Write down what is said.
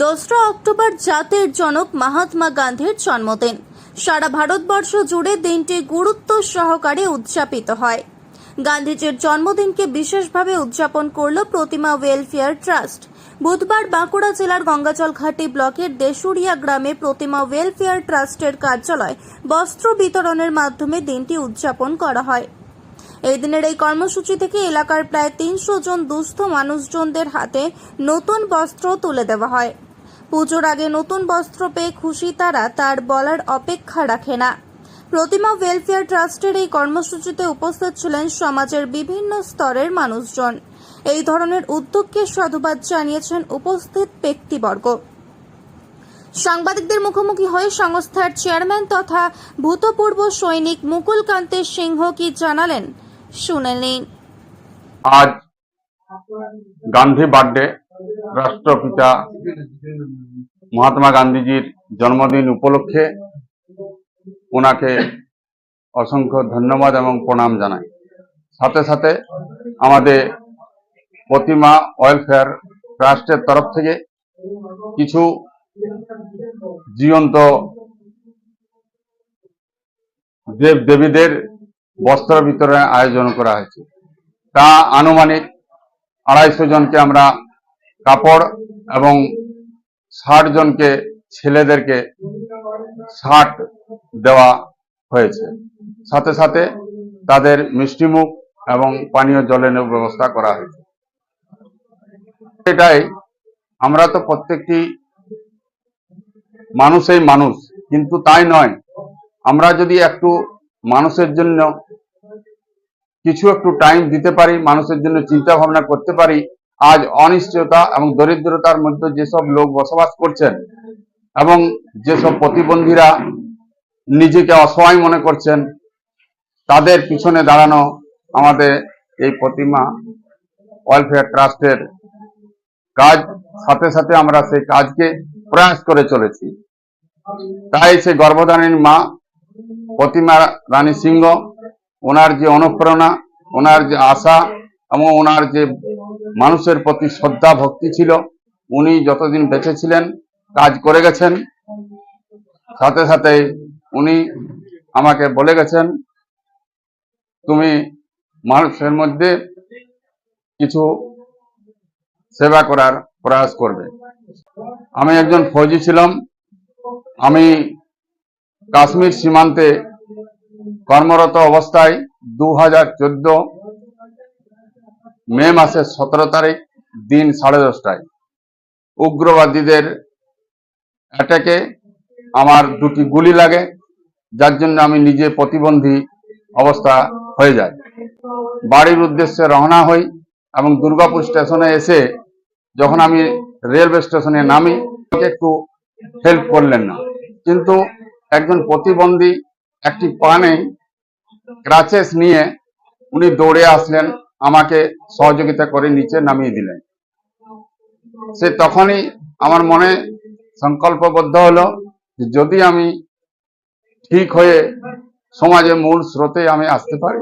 দোসরা অক্টোবর জাতির জনক মহাত্মা গান্ধীর জন্মদিন। সারা ভারতবর্ষ জুড়ে দিনটি গুরুত্ব সহকারে উদযাপিত হয়। গান্ধীজির জন্মদিনকে বিশেষভাবে উদযাপন করল প্রতিমা ওয়েলফেয়ার ট্রাস্ট। বুধবার বাঁকুড়া জেলার গঙ্গাজল ঘাটি ব্লকের দেশুরিয়া গ্রামে প্রতিমা ওয়েলফেয়ার ট্রাস্টের কার্যালয় বস্ত্র বিতরণের মাধ্যমে দিনটি উদযাপন করা হয়। এই দিনের এই কর্মসূচি থেকে এলাকার প্রায় তিনশো জন দুস্থ মানুষজনদের হাতে নতুন বস্ত্র তুলে দেওয়া হয়। পুজোর আগে নতুন বস্ত্র পেয়ে খুশি তারা, তার বলার অপেক্ষা রাখে না। প্রতিমা ওয়েলফেয়ার ট্রাস্টের এই কর্মসূচিতে উপস্থিত ছিলেন সমাজের বিভিন্ন স্তরের মানুষজন। এই ধরনের উদ্যোগকে সাধুবাদ জানিয়েছেন উপস্থিত ব্যক্তিবর্গ। সাংবাদিকদের মুখোমুখি হয়ে সংস্থার চেয়ারম্যান তথা ভূতপূর্ব সৈনিক মুকুল কান্তের সিংহ কি জানালেন? শুনে নিন আজ গান্ধী বার্থডে রাষ্ট্রপিতা মহাত্মা গান্ধীজির জন্মদিন উপলক্ষে ওনাকে অসংখ্য ধন্যবাদ এবং প্রণাম জানাই। সাথে সাথে আমাদের প্রতিমা ওয়েলফেয়ার ট্রাস্টের তরফ থেকে কিছু জীবন্ত দেব দেবীদের বস্ত্র বিতরণের আয়োজন করা হয়েছে। তা আনুমানিক আড়াইশো জনকে আমরা কাপড় এবং ষাট জনকে ছেলেদেরকে শার্ট দেওয়া হয়েছে। সাথে সাথে তাদের মিষ্টিমুখ এবং পানীয় জলের ব্যবস্থা করা হয়েছে। এটাই আমরা তো প্রত্যেকটি মানুষই মানুষ, কিন্তু তাই নয়। আমরা যদি একটু মানুষের জন্য কিছু একটু টাইম দিতে পারি, মানুষের জন্য চিন্তা ভাবনা করতে পারি আজ অনিশ্চয়তা এবং দরিদ্রতার মধ্যে যেসব লোক বসবাস করছেন এবং যেসব প্রতিবন্ধীরা নিজেকে অসহায় মনে করছেন, তাদের পিছনে দাঁড়ানো আমাদের এই প্রতিমা ওয়েলফেয়ার ট্রাস্টের কাজ। সাথে সাথে আমরা সেই কাজকে প্রয়াস করে চলেছি। তাই সে গর্ভধারিণী মা, প্রতিমা রানী সিংহ, ওনার যে অনুপ্রেরণা, ওনার যে আশা এবং ওনার যে মানুষের প্রতি শ্রদ্ধা, ভক্তি ছিল। উনি যতদিন বেঁচে ছিলেন, কাজ করে গেছেন। সাথে সাথে উনি আমাকে বলে গেছেন, তুমি মানুষের মধ্যে কিছু সেবা করার প্রয়াস করবে। আমি একজন ফৌজি ছিলাম। আমি কাশ্মীর সীমান্তে কর্মরত অবস্থায় দু হাজার চোদ্দ মে মাসের সতেরো তারিখ, দিন সাড়ে দশটায়। উগ্রবাদীদের অ্যাটাকে আমার দুটি গুলি লাগে, যার জন্য আমি নিজে প্রতিবন্ধী অবস্থা হয়ে যায় বাড়ির উদ্দেশ্যে রওনা হই এবং দুর্গাপুর স্টেশনে এসে যখন আমি রেলওয়ে স্টেশনে নামি একটু হেল্প করলেন না। কিন্তু একজন প্রতিবন্ধী একটি পানে ক্রাচেস নিয়ে উনি দৌড়ে আসলেন। আমাকে সহযোগিতা করে নিচে নামিয়ে দিলেন। সে তখনই আমার মনে সংকল্পবদ্ধ হলো যে যদি আমি ঠিক হয়ে সমাজে মূল স্রোতে আমি আসতে পারি